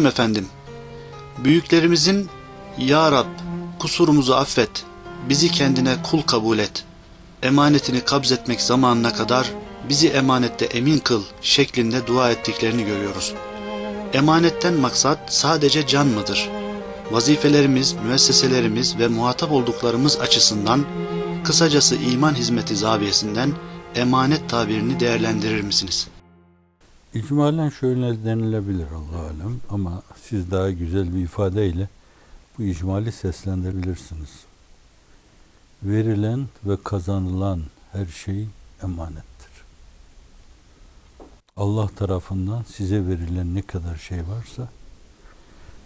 Muhterem efendim, büyüklerimizin Ya Rab kusurumuzu affet, bizi kendine kul kabul et, emanetini kabzetmek zamanına kadar bizi emanette emin kıl şeklinde dua ettiklerini görüyoruz. Emanetten maksat sadece can mıdır? Vazifelerimiz, müesseselerimiz ve muhatap olduklarımız açısından kısacası iman hizmeti zaviyesinden emanet tabirini değerlendirir misiniz? İcmalen şöyle denilebilir Allah alem ama siz daha güzel bir ifadeyle bu icmali seslendirebilirsiniz. Verilen ve kazanılan her şey emanettir. Allah tarafından size verilen ne kadar şey varsa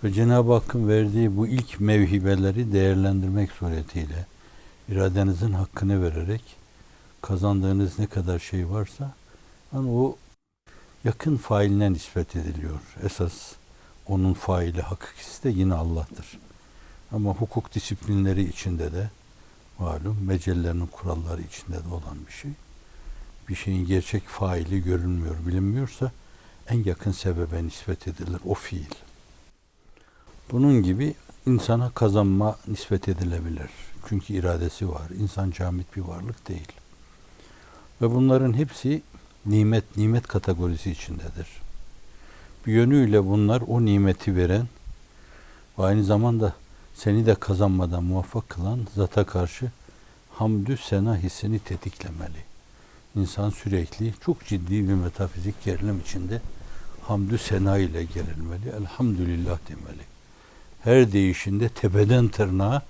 ve Cenab-ı Hakk'ın verdiği bu ilk mevhibeleri değerlendirmek suretiyle iradenizin hakkını vererek kazandığınız ne kadar şey varsa hani o yakın failine nispet ediliyor. Esas onun faili hakikisi de yine Allah'tır. Ama hukuk disiplinleri içinde de malum mecellerin kuralları içinde de olan bir şey. Bir şeyin gerçek faili görünmüyor, bilinmiyorsa en yakın sebebe nispet edilir o fiil. Bunun gibi insana kazanma nispet edilebilir. Çünkü iradesi var. İnsan camit bir varlık değil. Ve bunların hepsi nimet, nimet kategorisi içindedir. Bir yönüyle bunlar o nimeti veren ve aynı zamanda seni de kazanmadan muvaffak kılan zata karşı hamdü sena hissini tetiklemeli. İnsan sürekli çok ciddi bir metafizik gerilim içinde hamdü sena ile gerilmeli. Elhamdülillah demeli. Her değişinde tepeden tırnağa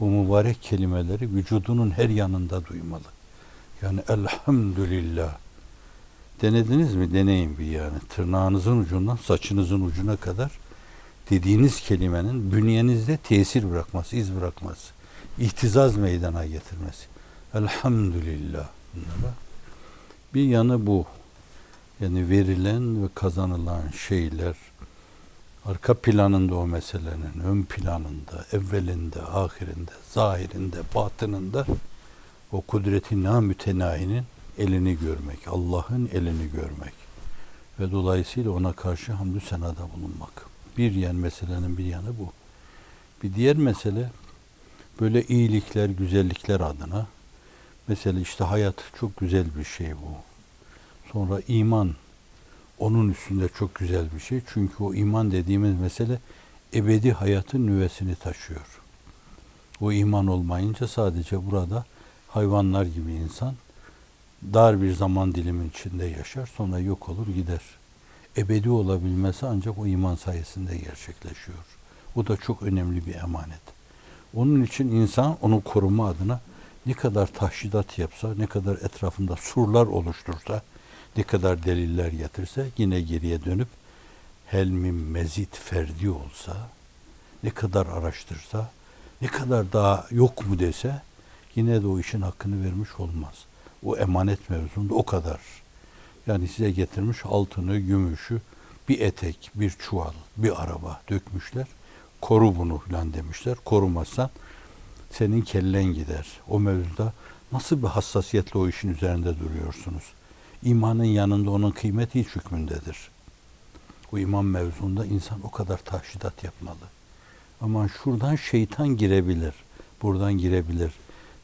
bu mübarek kelimeleri vücudunun her yanında duymalı. Yani elhamdülillah. Denediniz mi? Deneyin bir yani. Tırnağınızın ucundan saçınızın ucuna kadar dediğiniz kelimenin bünyenizde tesir bırakması, iz bırakması, ihtizaz meydana getirmesi. Elhamdülillah. Bir yanı bu. Yani verilen ve kazanılan şeyler arka planında o meselenin, ön planında, evvelinde, ahirinde, zahirinde, batınında o kudreti namütenahinin elini görmek, Allah'ın elini görmek ve dolayısıyla ona karşı hamdü senada bulunmak. Bir yan meselenin bir yanı bu. Bir diğer mesele böyle iyilikler, güzellikler adına mesela işte hayat çok güzel bir şey bu. Sonra iman onun üstünde çok güzel bir şey. Çünkü o iman dediğimiz mesele ebedi hayatın nüvesini taşıyor. O iman olmayınca sadece burada hayvanlar gibi insan dar bir zaman dilimin içinde yaşar, sonra yok olur gider. Ebedi olabilmesi ancak o iman sayesinde gerçekleşiyor. O da çok önemli bir emanet. Onun için insan onu koruma adına ne kadar tahşidat yapsa, ne kadar etrafında surlar oluştursa, ne kadar deliller getirse yine geriye dönüp helmi mezit ferdi olsa, ne kadar araştırsa, ne kadar daha yok mu dese yine de o işin hakkını vermiş olmaz. O emanet mevzunda o kadar. Yani size getirmiş altını, gümüşü, bir etek, bir çuval, bir araba dökmüşler. Koru bunu falan demişler. Korumazsan senin kellen gider. O mevzuda nasıl bir hassasiyetle o işin üzerinde duruyorsunuz? İmanın yanında onun kıymeti hiç hükmündedir. O iman mevzunda insan o kadar tahşidat yapmalı. Ama şuradan şeytan girebilir, buradan girebilir.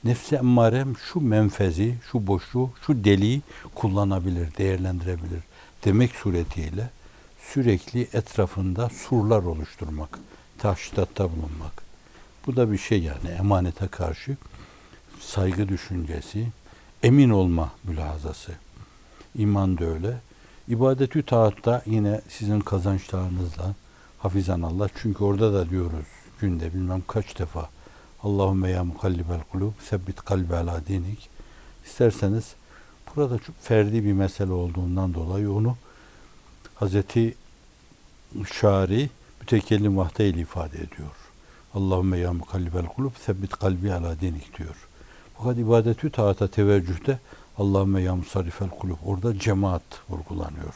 Nefsi emmarem şu menfezi, şu boşluğu, şu deliği kullanabilir, değerlendirebilir demek suretiyle sürekli etrafında surlar oluşturmak, tahşidatta bulunmak. Bu da bir şey yani emanete karşı saygı düşüncesi, emin olma mülazası. İman da öyle. İbadetü taatta yine sizin kazançlarınızla hafizan Allah. Çünkü orada da diyoruz günde bilmem kaç defa Allahümme ya mukallibel kulub sebbit kalbi ala dinik. İsterseniz burada çok ferdi bir mesele olduğundan dolayı onu Hazreti Şari mütekellim vahdeyle ifade ediyor. Allahümme ya mukallibel kulub sebbit kalbi ala dinik diyor. Fakat ibadetü taata teveccühte Allahümme ya musarrifel kulub orada cemaat vurgulanıyor.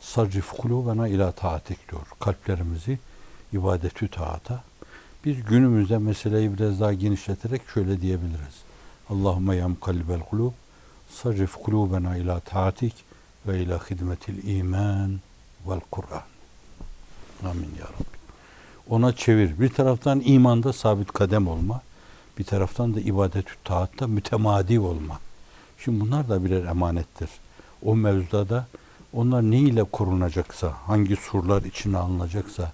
Sarrif kulubena ila taatik diyor. Kalplerimizi ibadetü taata biz günümüzde meseleyi biraz daha genişleterek şöyle diyebiliriz. Allahümme ya mukallibel kulub sarrif kulubena ila taatik ve ila hidmetil iman vel Kur'an. Amin ya Rabbi. Ona çevir. Bir taraftan imanda sabit kadem olma, bir taraftan da ibadet-ü taatta mütemadi olma. Şimdi bunlar da birer emanettir. O mevzuda da onlar ne ile korunacaksa, hangi surlar içine alınacaksa,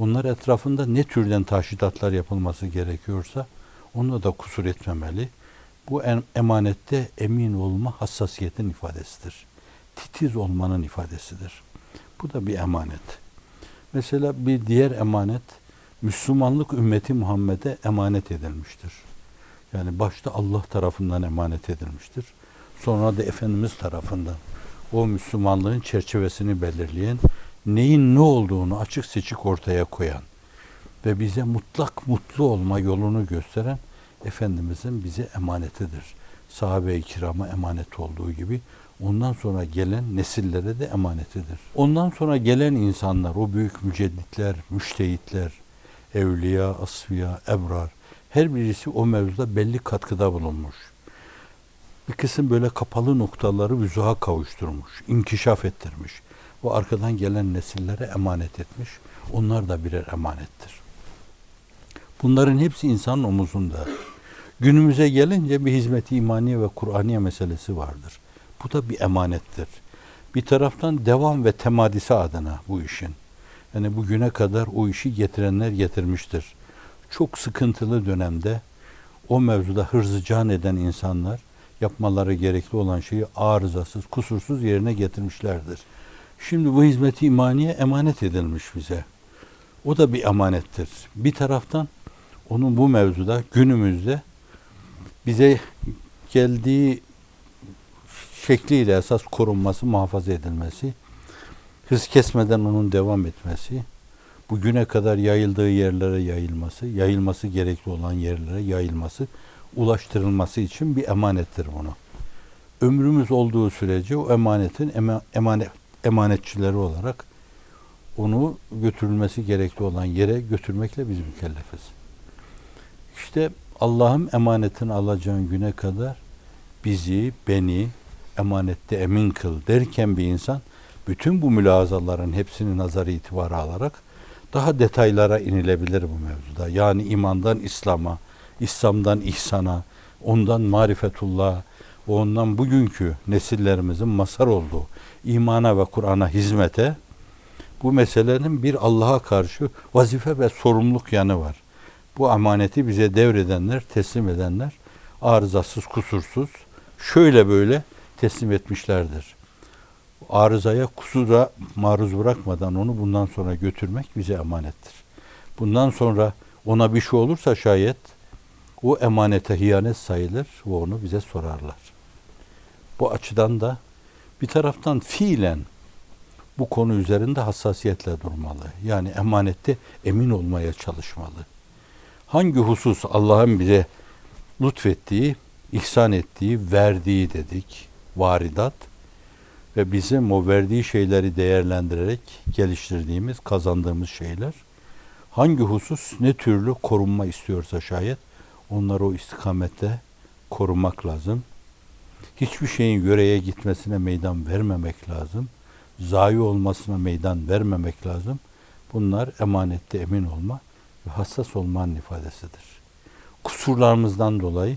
onlar etrafında ne türden taşidatlar yapılması gerekiyorsa onda da kusur etmemeli. Bu em- emanette emin olma hassasiyetin ifadesidir. Titiz olmanın ifadesidir. Bu da bir emanet. Mesela bir diğer emanet Müslümanlık ümmeti Muhammed'e emanet edilmiştir. Yani başta Allah tarafından emanet edilmiştir. Sonra da Efendimiz tarafından o Müslümanlığın çerçevesini belirleyen, neyin ne olduğunu açık seçik ortaya koyan ve bize mutlak mutlu olma yolunu gösteren Efendimizin bize emanetidir. Sahabe-i kirama emanet olduğu gibi ondan sonra gelen nesillere de emanetidir. Ondan sonra gelen insanlar, o büyük mücedditler, müştehitler, evliya, asfiya, ebrar, her birisi o mevzuda belli katkıda bulunmuş. Bir kısım böyle kapalı noktaları vüzuha kavuşturmuş, inkişaf ettirmiş. O arkadan gelen nesillere emanet etmiş. Onlar da birer emanettir. Bunların hepsi insanın omuzunda. Günümüze gelince bir hizmet-i imaniye ve Kur'aniye meselesi vardır. Bu da bir emanettir. Bir taraftan devam ve temadisi adına bu işin. Yani bugüne kadar o işi getirenler getirmiştir. Çok sıkıntılı dönemde o mevzuda hırzı can eden insanlar yapmaları gerekli olan şeyi arızasız, kusursuz yerine getirmişlerdir. Şimdi bu hizmeti imaniye emanet edilmiş bize. O da bir emanettir. Bir taraftan onun bu mevzuda günümüzde bize geldiği şekliyle esas korunması, muhafaza edilmesi, hız kesmeden onun devam etmesi, bugüne kadar yayıldığı yerlere yayılması, yayılması gerekli olan yerlere yayılması, ulaştırılması için bir emanettir bunu. Ömrümüz olduğu sürece o emanetin ema- emanet emanetçileri olarak onu götürülmesi gerekli olan yere götürmekle biz mükellefiz. İşte Allah'ın emanetini alacağın güne kadar bizi, beni emanette emin kıl derken bir insan bütün bu mülazaların hepsini nazar itibara alarak daha detaylara inilebilir bu mevzuda. Yani imandan İslam'a, İslam'dan ihsana, ondan marifetullah, ondan bugünkü nesillerimizin masar olduğu imana ve Kur'an'a hizmete bu meselenin bir Allah'a karşı vazife ve sorumluluk yanı var. Bu emaneti bize devredenler, teslim edenler arızasız, kusursuz şöyle böyle teslim etmişlerdir. Arızaya, kusura maruz bırakmadan onu bundan sonra götürmek bize emanettir. Bundan sonra ona bir şey olursa şayet o emanete hiyanet sayılır ve onu bize sorarlar. Bu açıdan da bir taraftan fiilen bu konu üzerinde hassasiyetle durmalı. Yani emanette emin olmaya çalışmalı. Hangi husus Allah'ın bize lütfettiği, ihsan ettiği, verdiği dedik, varidat ve bizim o verdiği şeyleri değerlendirerek geliştirdiğimiz, kazandığımız şeyler hangi husus ne türlü korunma istiyorsa şayet onları o istikamette korumak lazım. Hiçbir şeyin yöreye gitmesine meydan vermemek lazım. Zayi olmasına meydan vermemek lazım. Bunlar emanette emin olma ve hassas olmanın ifadesidir. Kusurlarımızdan dolayı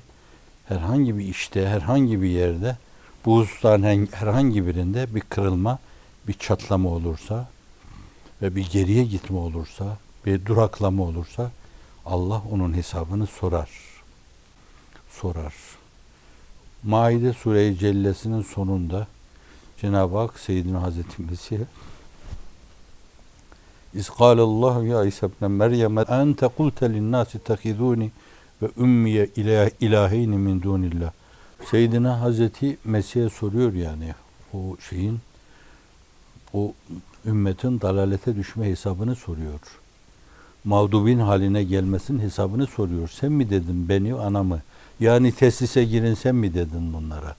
herhangi bir işte, herhangi bir yerde bu hususların herhangi birinde bir kırılma, bir çatlama olursa ve bir geriye gitme olursa, bir duraklama olursa Allah onun hesabını sorar. Sorar. Maide Sure-i Cellesi'nin sonunda Cenab-ı Hak Seyyidina Hazreti Mesih'e İz kâlallahu ya İsa ibn Meryem ente kulte linnâsi tehidûni ve ümmiye ilah, ilaheyni min dunillah. Seyyidina Hazreti Mesih'e soruyor yani o şeyin o ümmetin dalalete düşme hesabını soruyor. Mağdubin haline gelmesinin hesabını soruyor. Sen mi dedin beni anamı? Yani teslise girin sen mi dedin bunlara?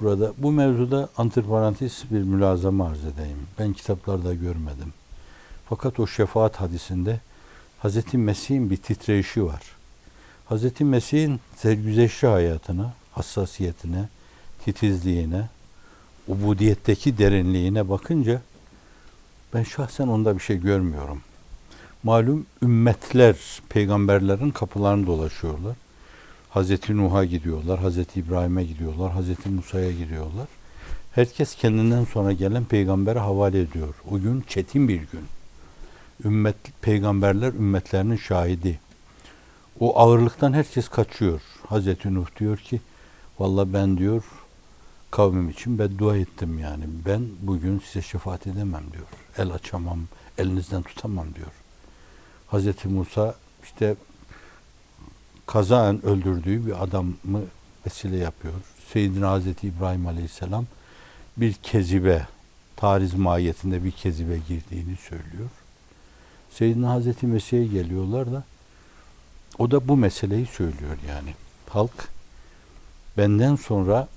Burada bu mevzuda antiparantez bir mülazama arz edeyim. Ben kitaplarda görmedim. Fakat o şefaat hadisinde Hazreti Mesih'in bir titreyişi var. Hazreti Mesih'in sergüzeşli hayatına, hassasiyetine, titizliğine, ubudiyetteki derinliğine bakınca Ben şahsen onda bir şey görmüyorum. Malum ümmetler peygamberlerin kapılarını dolaşıyorlar. Hazreti Nuh'a gidiyorlar, Hazreti İbrahim'e gidiyorlar, Hazreti Musa'ya gidiyorlar. Herkes kendinden sonra gelen peygambere havale ediyor. O gün çetin bir gün. Ümmet, peygamberler ümmetlerinin şahidi. O ağırlıktan herkes kaçıyor. Hazreti Nuh diyor ki, valla ben diyor kavmim için beddua ettim yani. Ben bugün size şefaat edemem diyor. El açamam, elinizden tutamam diyor. Hazreti Musa işte kazaen öldürdüğü bir adamı vesile yapıyor. Seyyidina Hazreti İbrahim Aleyhisselam bir kezibe, tariz mahiyetinde bir kezibe girdiğini söylüyor. Seyyidina Hazreti Mesih'e geliyorlar da o da bu meseleyi söylüyor yani. Halk benden sonra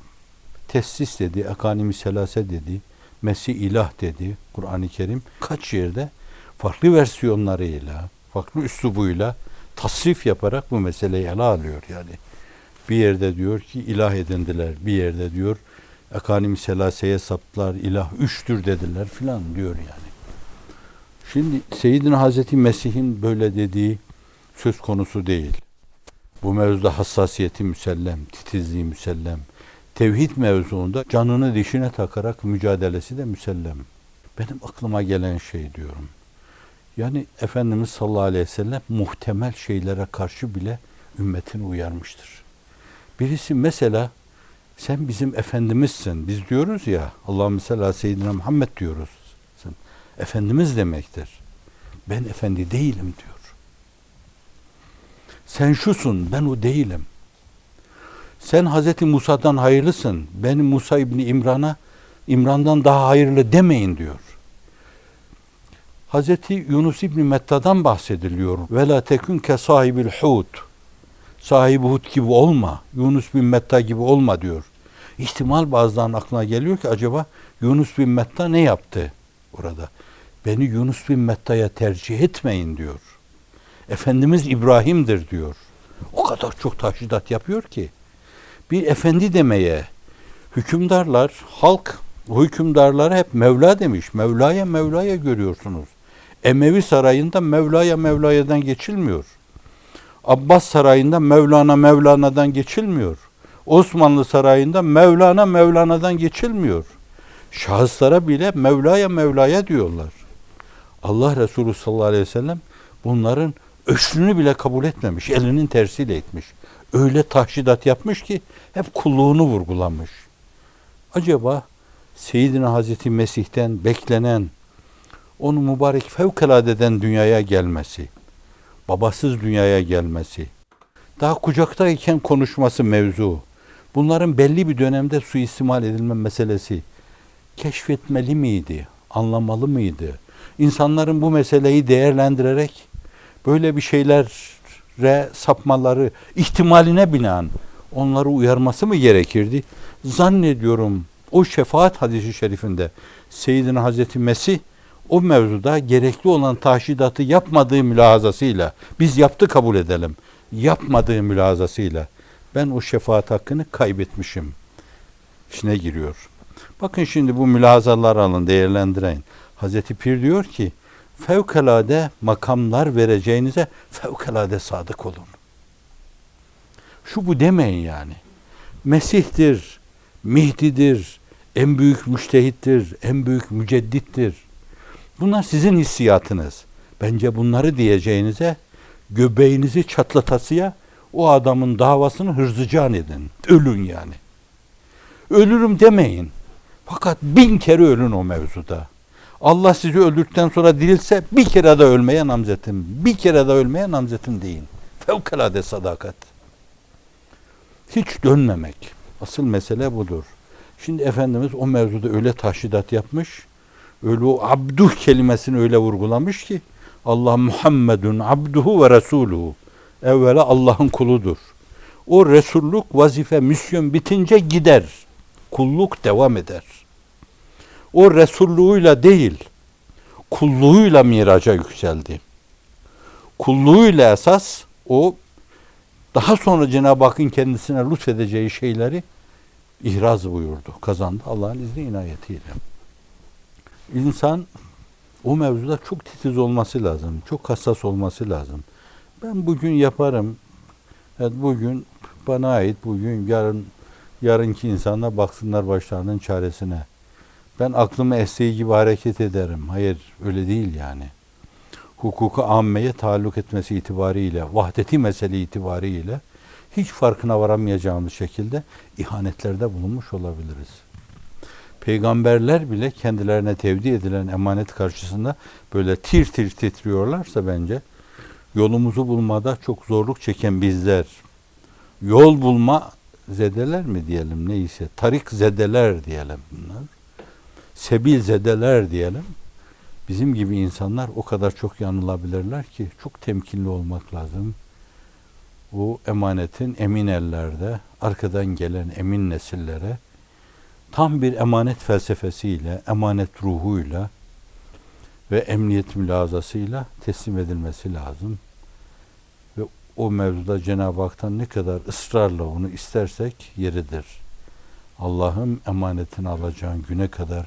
tessis dedi, ekanimi selase dedi, Mesih ilah dedi Kur'an-ı Kerim. Kaç yerde farklı versiyonlarıyla, farklı üslubuyla tasrif yaparak bu meseleyi ele alıyor yani. Bir yerde diyor ki ilah edindiler, bir yerde diyor ekanim selaseye saptılar, ilah üçtür dediler filan diyor yani. Şimdi Seyyidina Hazreti Mesih'in böyle dediği söz konusu değil. Bu mevzuda hassasiyeti müsellem, titizliği müsellem. Tevhid mevzuunda canını dişine takarak mücadelesi de müsellem. Benim aklıma gelen şey diyorum. Yani Efendimiz sallallahu aleyhi ve sellem muhtemel şeylere karşı bile ümmetini uyarmıştır. Birisi mesela sen bizim Efendimizsin. Biz diyoruz ya Allahümme salli seyyidina Muhammed diyoruz. Sen Efendimiz demektir. Ben efendi değilim diyor. Sen şusun, ben o değilim. Sen Hazreti Musa'dan hayırlısın. Benim Musa İbni İmran'a İmran'dan daha hayırlı demeyin diyor. Hazreti Yunus İbni Metta'dan bahsediliyor. Ve tekün ke sahibil hut. Sahibi hut gibi olma. Yunus bin Metta gibi olma diyor. İhtimal bazılarının aklına geliyor ki acaba Yunus bin Metta ne yaptı orada? Beni Yunus bin Metta'ya tercih etmeyin diyor. Efendimiz İbrahim'dir diyor. O kadar çok taşidat yapıyor ki. Bir efendi demeye hükümdarlar, halk o hükümdarlara hep Mevla demiş. Mevla'ya Mevla'ya görüyorsunuz. Emevi sarayında Mevla'ya Mevla'yadan geçilmiyor. Abbas sarayında Mevlana Mevlana'dan geçilmiyor. Osmanlı sarayında Mevlana Mevlana'dan geçilmiyor. Şahıslara bile Mevla'ya Mevla'ya diyorlar. Allah Resulü sallallahu aleyhi ve sellem bunların öşrünü bile kabul etmemiş. Elinin tersiyle etmiş. Öyle tahşidat yapmış ki hep kulluğunu vurgulamış. Acaba Seyyidina Hazreti Mesih'ten beklenen onu mübarek fevkaladeden dünyaya gelmesi, babasız dünyaya gelmesi, daha kucaktayken konuşması mevzu, bunların belli bir dönemde suistimal edilme meselesi keşfetmeli miydi, anlamalı mıydı? İnsanların bu meseleyi değerlendirerek böyle bir şeylere sapmaları ihtimaline binaen onları uyarması mı gerekirdi? Zannediyorum o şefaat hadisi şerifinde Seyyidina Hazreti Mesih o mevzuda gerekli olan taşidatı yapmadığı mülahazasıyla biz yaptı kabul edelim. Yapmadığı mülahazasıyla ben o şefaat hakkını kaybetmişim. İçine giriyor. Bakın şimdi bu mülahazalar alın değerlendirin. Hazreti Pir diyor ki fevkalade makamlar vereceğinize fevkalade sadık olun. Şu bu demeyin yani. Mesih'tir, Mihdi'dir, en büyük müştehittir, en büyük müceddittir. Bunlar sizin hissiyatınız. Bence bunları diyeceğinize göbeğinizi çatlatasıya o adamın davasını hırzıcan edin. Ölün yani. Ölürüm demeyin. Fakat bin kere ölün o mevzuda. Allah sizi öldürdükten sonra dirilse bir kere de ölmeye namzetim. Bir kere de ölmeye namzetim deyin. Fevkalade sadakat. Hiç dönmemek. Asıl mesele budur. Şimdi Efendimiz o mevzuda öyle taşhidat yapmış, öyle o abduh kelimesini öyle vurgulamış ki Allah Muhammedun abduhu ve resuluhu. Evvela Allah'ın kuludur. O resulluk, vazife, misyon bitince gider. Kulluk devam eder. O resulluğuyla değil, kulluğuyla miraca yükseldi. Kulluğuyla esas o daha sonra Cenab-ı Hakk'ın kendisine lütfedeceği şeyleri ihraz buyurdu. Kazandı Allah'ın izni inayetiyle. İnsan o mevzuda çok titiz olması lazım. Çok hassas olması lazım. Ben bugün yaparım. Evet, bugün bana ait bugün yarın yarınki insanlar baksınlar başlarının çaresine. Ben aklımı estiği gibi hareket ederim. Hayır öyle değil yani. Hukuku ammeye taalluk etmesi itibariyle, vahdeti mesele itibariyle hiç farkına varamayacağımız şekilde ihanetlerde bulunmuş olabiliriz. Peygamberler bile kendilerine tevdi edilen emanet karşısında böyle tir tir titriyorlarsa bence yolumuzu bulmada çok zorluk çeken bizler, yol bulma zedeler mi diyelim neyse, tarik zedeler diyelim bunlar, sebil zedeler diyelim. Bizim gibi insanlar o kadar çok yanılabilirler ki çok temkinli olmak lazım. Bu emanetin emin ellerde, arkadan gelen emin nesillere tam bir emanet felsefesiyle, emanet ruhuyla ve emniyet mülazasıyla teslim edilmesi lazım. Ve o mevzuda Cenab-ı Hak'tan ne kadar ısrarla onu istersek yeridir. Allah'ım emanetini alacağın güne kadar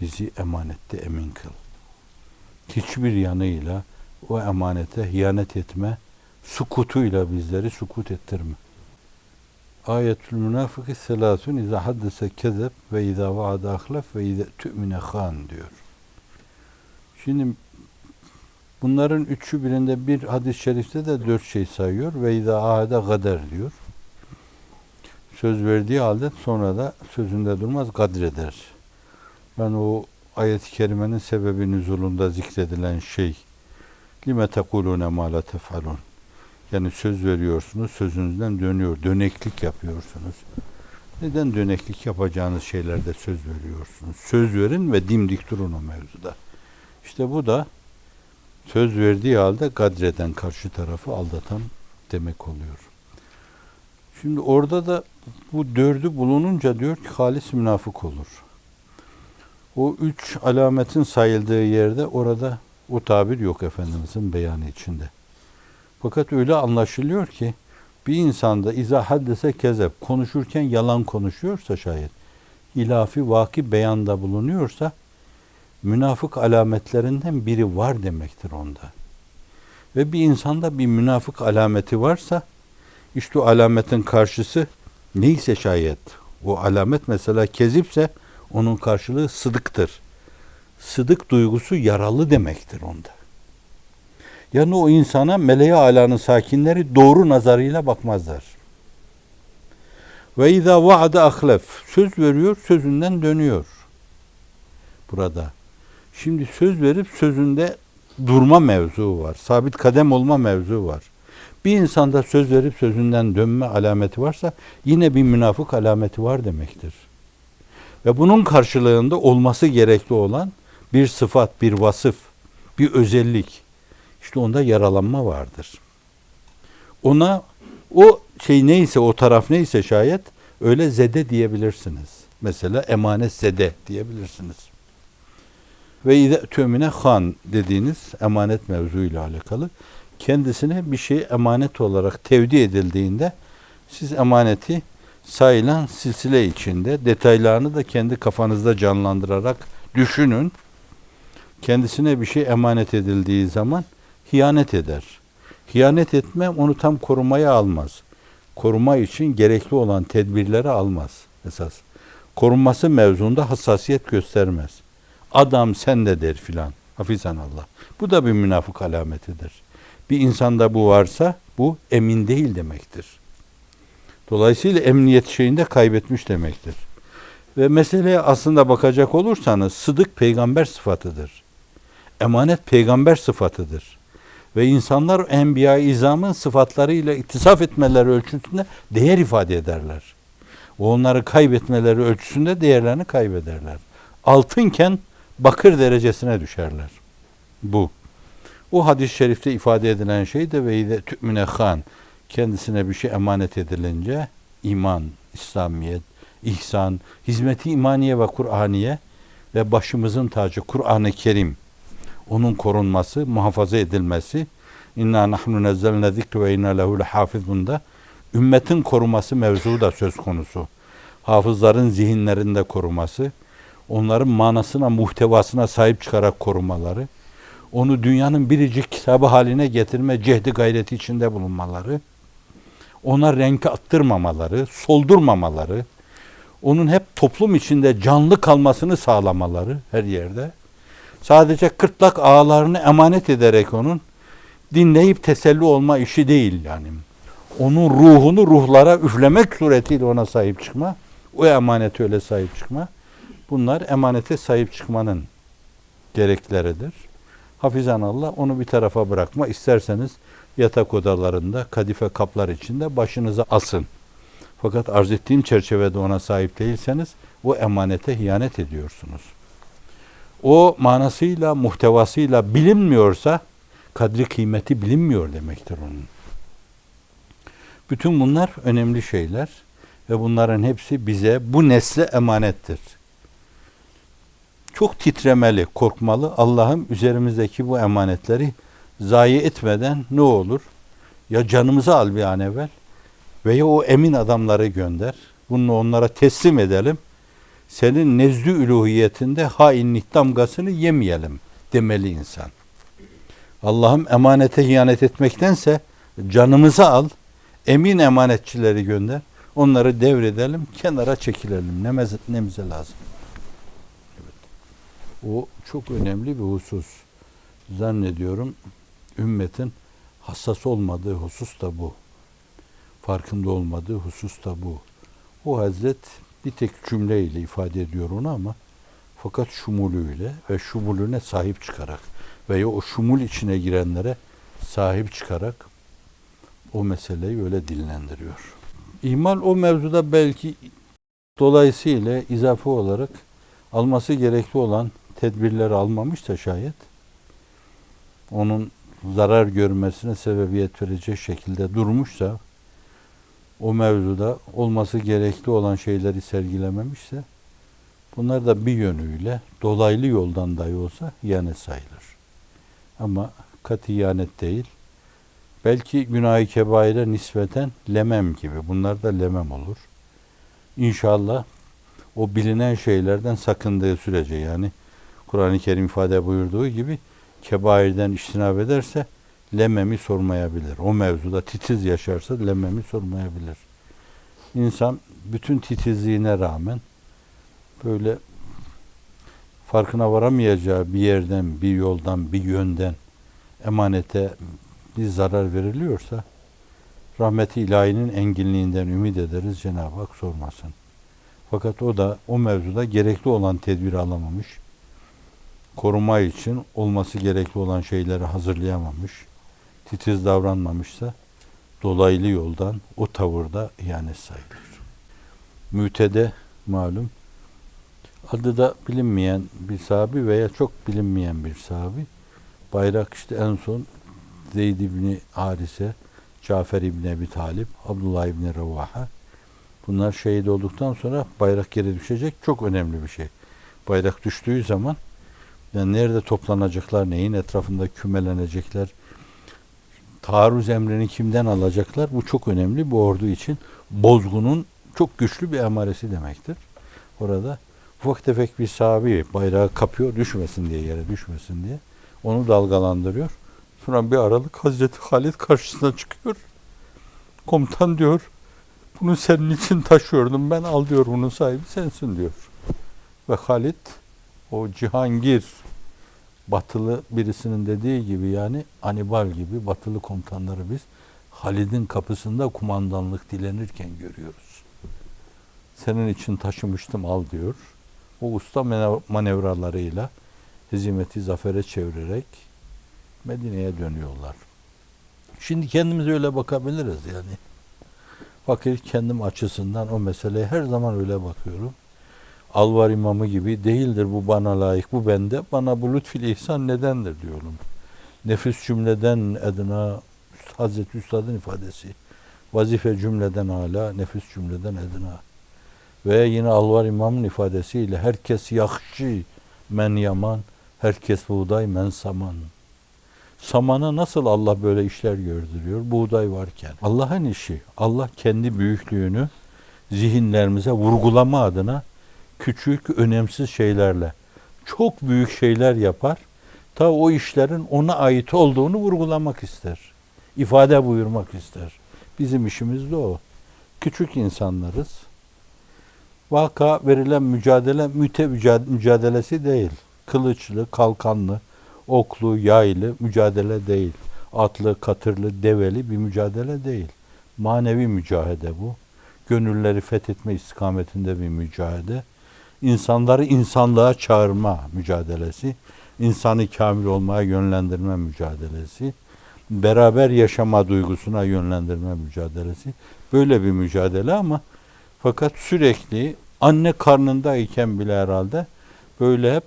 bizi emanette emin kıl. Hiçbir yanıyla o emanete hiyanet etme, sukutuyla bizleri sukut ettirme. Ayetül münafıkı selasun izâ haddese kezeb ve izâ vaada ahlef ve izâ tü'mine khan diyor. Şimdi bunların üçü birinde bir hadis-i şerifte de dört şey sayıyor ve izâ ahade gader diyor. Söz verdiği halde sonra da sözünde durmaz gadreder. Ben o ayet-i kerimenin sebebi nüzulunda zikredilen şey lime tekulune ma la tefalun yani söz veriyorsunuz, sözünüzden dönüyor, döneklik yapıyorsunuz. Neden döneklik yapacağınız şeylerde söz veriyorsunuz? Söz verin ve dimdik durun o mevzuda. İşte bu da söz verdiği halde gadreden karşı tarafı aldatan demek oluyor. Şimdi orada da bu dördü bulununca diyor ki halis münafık olur. O üç alametin sayıldığı yerde orada o tabir yok Efendimizin beyanı içinde. Fakat öyle anlaşılıyor ki bir insanda izah haddese kezep konuşurken yalan konuşuyorsa şayet ilafi vaki beyanda bulunuyorsa münafık alametlerinden biri var demektir onda. Ve bir insanda bir münafık alameti varsa işte o alametin karşısı neyse şayet o alamet mesela kezipse onun karşılığı sıdıktır. Sıdık duygusu yaralı demektir onda. Yani o insana meleği alanın sakinleri doğru nazarıyla bakmazlar. Ve izâ vaade ahlef. Söz veriyor, sözünden dönüyor. Burada. Şimdi söz verip sözünde durma mevzu var. Sabit kadem olma mevzu var. Bir insanda söz verip sözünden dönme alameti varsa yine bir münafık alameti var demektir. Ve bunun karşılığında olması gerekli olan bir sıfat, bir vasıf, bir özellik. İşte onda yaralanma vardır. Ona o şey neyse, o taraf neyse şayet öyle zede diyebilirsiniz. Mesela emanet zede diyebilirsiniz. Ve ide tümüne han dediğiniz emanet mevzuyla alakalı kendisine bir şey emanet olarak tevdi edildiğinde siz emaneti sayılan silsile içinde detaylarını da kendi kafanızda canlandırarak düşünün. Kendisine bir şey emanet edildiği zaman hiyanet eder. Hiyanet etme onu tam korumaya almaz. Koruma için gerekli olan tedbirleri almaz esas. Korunması mevzunda hassasiyet göstermez. Adam sen de der filan. Hafizan Allah. Bu da bir münafık alametidir. Bir insanda bu varsa bu emin değil demektir. Dolayısıyla emniyet şeyinde kaybetmiş demektir. Ve meseleye aslında bakacak olursanız sıdık peygamber sıfatıdır. Emanet peygamber sıfatıdır. Ve insanlar enbiya izamın sıfatlarıyla ittisaf etmeleri ölçüsünde değer ifade ederler. Onları kaybetmeleri ölçüsünde değerlerini kaybederler. Altınken bakır derecesine düşerler. Bu. O hadis-i şerifte ifade edilen şey de ve tü'mine han kendisine bir şey emanet edilince iman, İslamiyet, ihsan, hizmeti imaniye ve Kur'aniye ve başımızın tacı Kur'an-ı Kerim onun korunması, muhafaza edilmesi inna nahnu nezzelne zikri ve inna lehu lehafizunda ümmetin koruması mevzu da söz konusu. Hafızların zihinlerinde koruması, onların manasına, muhtevasına sahip çıkarak korumaları, onu dünyanın biricik kitabı haline getirme cehdi gayreti içinde bulunmaları, ona renk attırmamaları, soldurmamaları, onun hep toplum içinde canlı kalmasını sağlamaları her yerde. Sadece kırtlak ağlarını emanet ederek onun dinleyip teselli olma işi değil yani. Onun ruhunu ruhlara üflemek suretiyle ona sahip çıkma, o emanete öyle sahip çıkma. Bunlar emanete sahip çıkmanın gerekleridir. Hafizan Allah onu bir tarafa bırakma. İsterseniz yatak odalarında kadife kaplar içinde başınıza asın. Fakat arz ettiğim çerçevede ona sahip değilseniz o emanete ihanet ediyorsunuz. O manasıyla, muhtevasıyla bilinmiyorsa kadri kıymeti bilinmiyor demektir onun. Bütün bunlar önemli şeyler ve bunların hepsi bize bu nesle emanettir. Çok titremeli, korkmalı. Allah'ım üzerimizdeki bu emanetleri zayi etmeden ne olur? Ya canımızı al bir an evvel veya o emin adamları gönder. Bunu onlara teslim edelim. Senin nezdü üluhiyetinde hainlik damgasını yemeyelim demeli insan. Allah'ım emanete ihanet etmektense canımızı al, emin emanetçileri gönder. Onları devredelim, kenara çekilelim. Nemize, nemize lazım. Evet. O çok önemli bir husus. Zannediyorum ümmetin hassas olmadığı husus da bu. Farkında olmadığı husus da bu. O Hazret bir tek cümleyle ifade ediyor onu ama fakat şumulüyle ve şumulüne sahip çıkarak veya o şumul içine girenlere sahip çıkarak o meseleyi öyle dillendiriyor. İhmal o mevzuda belki dolayısıyla izafe olarak alması gerekli olan tedbirleri almamış da şayet onun zarar görmesine sebebiyet verecek şekilde durmuşsa o mevzuda olması gerekli olan şeyleri sergilememişse bunlar da bir yönüyle dolaylı yoldan dahi olsa ihanet sayılır. Ama kat ihanet değil. Belki günah-ı kebaire nispeten lemem gibi. Bunlar da lemem olur. İnşallah o bilinen şeylerden sakındığı sürece yani Kur'an-ı Kerim ifade buyurduğu gibi kebairden iştinab ederse lemmemi sormayabilir. O mevzuda titiz yaşarsa lemmemi sormayabilir. İnsan bütün titizliğine rağmen böyle farkına varamayacağı bir yerden, bir yoldan, bir yönden emanete bir zarar veriliyorsa rahmeti ilahinin enginliğinden ümit ederiz Cenab-ı Hak sormasın. Fakat o da o mevzuda gerekli olan tedbiri alamamış. Koruma için olması gerekli olan şeyleri hazırlayamamış. Titiz davranmamışsa dolaylı yoldan o tavırda ihanet sayılır. Mütede malum adı da bilinmeyen bir sahabi veya çok bilinmeyen bir sahabi. Bayrak işte en son Zeyd İbni Harise, Cafer İbni Ebi Talip, Abdullah İbni Revaha. Bunlar şehit olduktan sonra bayrak yere düşecek. Çok önemli bir şey. Bayrak düştüğü zaman yani nerede toplanacaklar, neyin etrafında kümelenecekler, taarruz emrini kimden alacaklar? Bu çok önemli bu ordu için. Bozgunun çok güçlü bir emaresi demektir. Orada ufak tefek bir sahabi bayrağı kapıyor düşmesin diye yere düşmesin diye. Onu dalgalandırıyor. Sonra bir aralık Hazreti Halid karşısına çıkıyor. Komutan diyor bunu senin için taşıyordum ben al diyor bunun sahibi sensin diyor. Ve Halid o Cihangir batılı birisinin dediği gibi yani Anibal gibi batılı komutanları biz Halid'in kapısında kumandanlık dilenirken görüyoruz. Senin için taşımıştım al diyor. O usta manevralarıyla hizmeti zafere çevirerek Medine'ye dönüyorlar. Şimdi kendimize öyle bakabiliriz yani. Fakir kendim açısından o meseleye her zaman öyle bakıyorum. Alvar imamı gibi değildir bu bana layık, bu bende. Bana bu lütfil ihsan nedendir diyorum. Nefis cümleden edna, Hazreti Üstad'ın ifadesi. Vazife cümleden hala, nefis cümleden edna. Ve yine Alvar imamın ifadesiyle herkes yakşı men yaman, herkes buğday men saman. Samana nasıl Allah böyle işler gördürüyor? Buğday varken. Allah'ın işi. Allah kendi büyüklüğünü zihinlerimize vurgulama adına küçük, önemsiz şeylerle çok büyük şeyler yapar ta o işlerin ona ait olduğunu vurgulamak ister. ifade buyurmak ister. Bizim işimiz de o. Küçük insanlarız. Vaka verilen mücadele müte müca- mücadelesi değil. Kılıçlı, kalkanlı, oklu, yaylı mücadele değil. Atlı, katırlı, develi bir mücadele değil. Manevi mücadele bu. Gönülleri fethetme istikametinde bir mücadele. İnsanları insanlığa çağırma mücadelesi. insanı kamil olmaya yönlendirme mücadelesi. Beraber yaşama duygusuna yönlendirme mücadelesi. Böyle bir mücadele ama fakat sürekli anne karnındayken bile herhalde böyle hep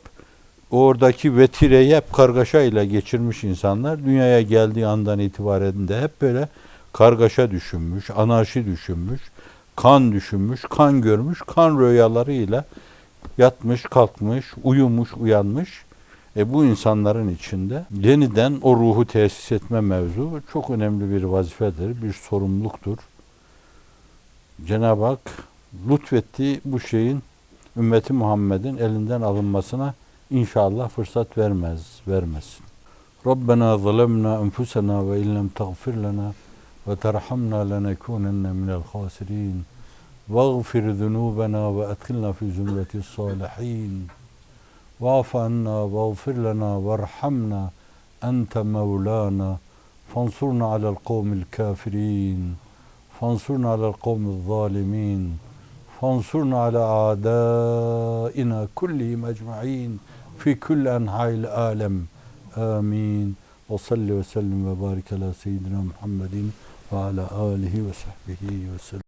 oradaki vetireyi hep kargaşa ile geçirmiş insanlar dünyaya geldiği andan itibaren de hep böyle kargaşa düşünmüş, anarşi düşünmüş, kan düşünmüş, kan görmüş, kan rüyalarıyla yatmış, kalkmış, uyumuş, uyanmış. E bu insanların içinde yeniden o ruhu tesis etme mevzu çok önemli bir vazifedir, bir sorumluluktur. Cenab-ı Hak lütfettiği bu şeyin ümmeti Muhammed'in elinden alınmasına inşallah fırsat vermez, vermesin. Rabbena zalemna enfusena ve illem tagfir lana ve terhamna lenekunenne minel khasirin. واغفر ذنوبنا وأدخلنا في زمرة الصالحين. واعف عنا واغفر لنا وارحمنا أنت مولانا. فانصرنا على القوم الكافرين. فانصرنا على القوم الظالمين. فانصرنا على أعدائنا كلهم أجمعين في كل أنحاء العالم. آمين. وصل وسلم وبارك على سيدنا محمد وعلى آله وصحبه وسلم.